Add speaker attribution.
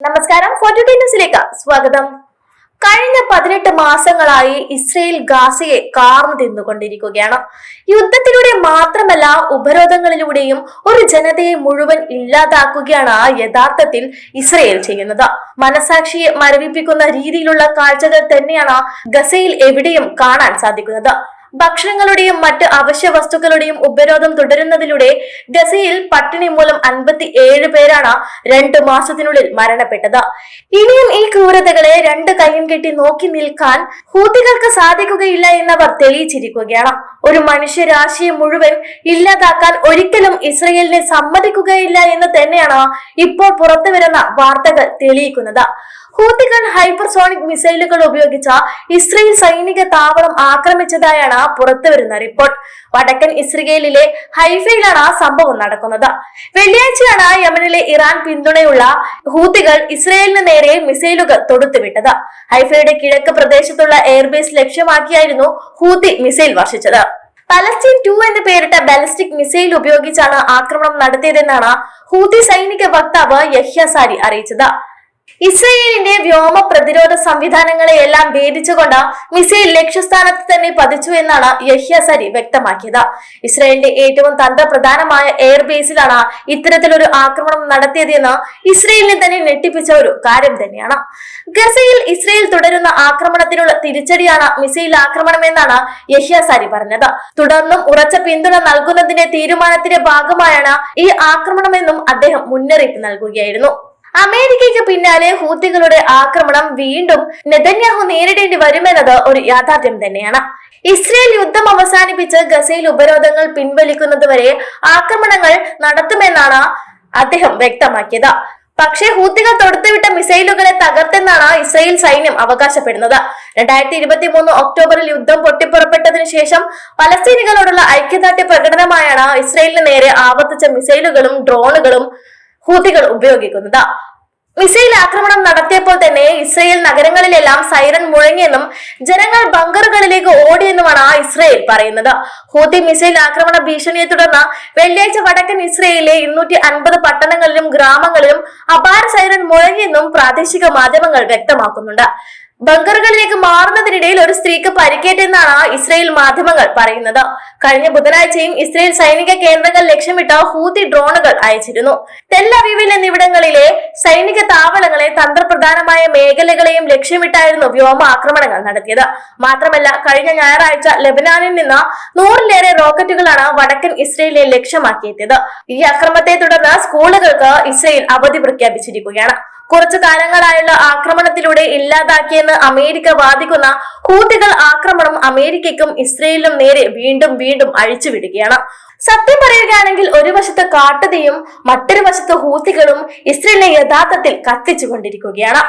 Speaker 1: നമസ്കാരം. ഫോർട്ടി ന്യൂസിലേക്ക് സ്വാഗതം. കഴിഞ്ഞ പതിനെട്ട് മാസങ്ങളായി ഇസ്രയേൽ ഗാസയെ കാർന്നു തിന്നുകൊണ്ടിരിക്കുകയാണ്. യുദ്ധത്തിലൂടെ മാത്രമല്ല ഉപരോധങ്ങളിലൂടെയും ഒരു ജനതയെ മുഴുവൻ ഇല്ലാതാക്കുകയാണ് യഥാർത്ഥത്തിൽ ഇസ്രയേൽ ചെയ്യുന്നത്. മനസാക്ഷിയെ മരവിപ്പിക്കുന്ന രീതിയിലുള്ള കാഴ്ചകൾ തന്നെയാണ് ഗസയിൽ എവിടെയും കാണാൻ സാധിക്കുന്നത്. ഭക്ഷണങ്ങളുടെയും മറ്റ് അവശ്യ വസ്തുക്കളുടെയും ഉപരോധം തുടരുന്നതിലൂടെ ഗസയിൽ പട്ടിണി മൂലം അൻപത്തി ഏഴ് പേരാണ് രണ്ടു മാസത്തിനുള്ളിൽ മരണപ്പെട്ടത്. ഇനിയും ഈ ക്രൂരതകളെ രണ്ട് കൈയും കെട്ടി നോക്കി നിൽക്കാൻ ഹൂത്തികൾക്ക് സാധിക്കുകയില്ല എന്നവർ തെളിയിച്ചിരിക്കുകയാണ്. ഒരു മനുഷ്യരാശിയെ മുഴുവൻ ഇല്ലാതാക്കാൻ ഒരിക്കലും ഇസ്രയേലിനെ സമ്മതിക്കുകയില്ല എന്ന് തന്നെയാണ് ഇപ്പോൾ പുറത്തുവരുന്ന വാർത്തകൾ തെളിയിക്കുന്നത്. ഹൂത്തികൾ ഹൈപ്പർസോണിക് മിസൈലുകൾ ഉപയോഗിച്ച ഇസ്രയേൽ സൈനിക താവളം ആക്രമിച്ചതായാണ് പുറത്തുവരുന്ന റിപ്പോർട്ട്. വടക്കൻ ഇസ്രയേലിലെ ഹൈഫയിലാണ് സംഭവം നടക്കുന്നത്. വെള്ളിയാഴ്ചയാണ് യമനിലെ ഇറാൻ പിന്തുണയുള്ള ഹൂത്തികൾ ഇസ്രയേലിന് നേരെ മിസൈലുകൾ തൊടുത്തുവിട്ടത്. ഹൈഫയുടെ കിഴക്ക് പ്രദേശത്തുള്ള എയർബേസ് ലക്ഷ്യമാക്കിയായിരുന്നു ഹൂത്തി മിസൈൽ വർഷിച്ചത്. പലസ്തീൻ ടു എന്ന് പേരിട്ട ബാലിസ്റ്റിക് മിസൈൽ ഉപയോഗിച്ചാണ് ആക്രമണം നടത്തിയതെന്നാണ് ഹൂതി സൈനിക വക്താവ് യഹ്യ സാരി അറിയിച്ചത്. ഇസ്രയേലിന്റെ വ്യോമ പ്രതിരോധ സംവിധാനങ്ങളെ എല്ലാം ഭേദിച്ചുകൊണ്ട് മിസൈൽ ലക്ഷ്യസ്ഥാനത്ത് തന്നെ പതിച്ചു എന്നാണ് യഹ്യ സരി വ്യക്തമാക്കിയത്. ഇസ്രയേലിന്റെ ഏറ്റവും തന്ത്രപ്രധാനമായ എയർബേസിലാണ് ഇത്തരത്തിലൊരു ആക്രമണം നടത്തിയതെന്ന് ഇസ്രയേലിനെ തന്നെ ഞെട്ടിപ്പിച്ച ഒരു കാര്യം തന്നെയാണ്. ഗസയിൽ ഇസ്രയേൽ തുടരുന്ന ആക്രമണത്തിനുള്ള തിരിച്ചടിയാണ് മിസൈൽ ആക്രമണമെന്നാണ് യഹ്യ സരി പറഞ്ഞത്. തുടർന്നും ഉറച്ച പിന്തുണ നൽകുന്നതിന്റെ തീരുമാനത്തിന്റെ ഭാഗമായാണ് ഈ ആക്രമണമെന്നും അദ്ദേഹം മുന്നറിയിപ്പ് നൽകുകയായിരുന്നു. അമേരിക്കയ്ക്ക് പിന്നാലെ ഹൂത്തികളുടെ ആക്രമണം വീണ്ടും നെതന്യാഹു നേരിടേണ്ടി വരുമെന്നത് ഒരു യാഥാർത്ഥ്യം തന്നെയാണ്. ഇസ്രയേൽ യുദ്ധം അവസാനിപ്പിച്ച് ഗസയിൽ ഉപരോധങ്ങൾ പിൻവലിക്കുന്നതുവരെ ആക്രമണങ്ങൾ നടത്തുമെന്നാണ് അദ്ദേഹം വ്യക്തമാക്കിയത്. പക്ഷേ ഹൂത്തികൾ തൊടുത്തുവിട്ട മിസൈലുകളെ തകർത്തെന്നാണ് ഇസ്രയേൽ സൈന്യം അവകാശപ്പെടുന്നത്. രണ്ടായിരത്തി ഇരുപത്തി മൂന്ന് ഒക്ടോബറിൽ യുദ്ധം പൊട്ടിപ്പുറപ്പെട്ടതിനു ശേഷം പലസ്തീനികളോടുള്ള ഐക്യദാർഢ്യ പ്രകടനമായാണ് ഇസ്രയേലിന് നേരെ ആവർത്തിച്ച മിസൈലുകളും ഡ്രോണുകളും ഹൂത്തികൾ ഉപയോഗിക്കുന്നത്. മിസൈൽ ആക്രമണം നടത്തിയപ്പോൾ തന്നെ ഇസ്രയേൽ നഗരങ്ങളിലെല്ലാം സൈറൻ മുഴങ്ങിയെന്നും ജനങ്ങൾ ബങ്കറുകളിലേക്ക് ഓടിയെന്നുമാണ് ആ ഇസ്രയേൽ പറയുന്നത്. ഹൂതി മിസൈൽ ആക്രമണ ഭീഷണിയെ തുടർന്ന് വെള്ളിയാഴ്ച വടക്കൻ ഇസ്രയേലിലെ ഇരുന്നൂറ്റി അൻപത് പട്ടണങ്ങളിലും ഗ്രാമങ്ങളിലും അപാര സൈറൻ മുഴങ്ങിയെന്നും പ്രാദേശിക മാധ്യമങ്ങൾ വ്യക്തമാക്കുന്നുണ്ട്. ബങ്കറുകളിലേക്ക് മാറുന്നതിനിടയിൽ ഒരു സ്ത്രീക്ക് പരിക്കേറ്റെന്നാണ് ഇസ്രയേൽ മാധ്യമങ്ങൾ പറയുന്നത്. കഴിഞ്ഞ ബുധനാഴ്ചയും ഇസ്രയേൽ സൈനിക കേന്ദ്രങ്ങൾ ലക്ഷ്യമിട്ട് ഹൂതി ഡ്രോണുകൾ അയച്ചിരുന്നു. തെല്ലവീവിൽ എന്നിവിടങ്ങളിലെ സൈനിക താവളങ്ങളെ തന്ത്രപ്രധാനമായ മേഖലകളെയും ലക്ഷ്യമിട്ടായിരുന്നു വ്യോമ ആക്രമണങ്ങൾ നടത്തിയത്. മാത്രമല്ല കഴിഞ്ഞ ഞായറാഴ്ച ലെബനാനിൽ നിന്ന് നൂറിലേറെ റോക്കറ്റുകളാണ് വടക്കൻ ഇസ്രയേലിനെ ലക്ഷ്യമാക്കിയെത്തിയത്. ഈ അക്രമത്തെ തുടർന്ന് സ്കൂളുകൾക്ക് ഇസ്രയേൽ അവധി പ്രഖ്യാപിച്ചിരിക്കുകയാണ്. കുറച്ചു കാലങ്ങളായുള്ള ആക്രമണത്തിലൂടെ ഇല്ലാതാക്കിയെന്ന് അമേരിക്ക വാദിക്കുന്ന ഹൂതികൾ ആക്രമണം അമേരിക്കയ്ക്കും ഇസ്രയേലിനും നേരെ വീണ്ടും വീണ്ടും അഴിച്ചുവിടുകയാണ് സത്യം പറയുകയാണെങ്കിൽ ഒരു വശത്ത് കാട്ടുതീയും മറ്റൊരു വശത്ത് ഹൂത്തികളും ഇസ്രയേലിനെ യഥാർത്ഥത്തിൽ കത്തിച്ചുകൊണ്ടിരിക്കുകയാണ്.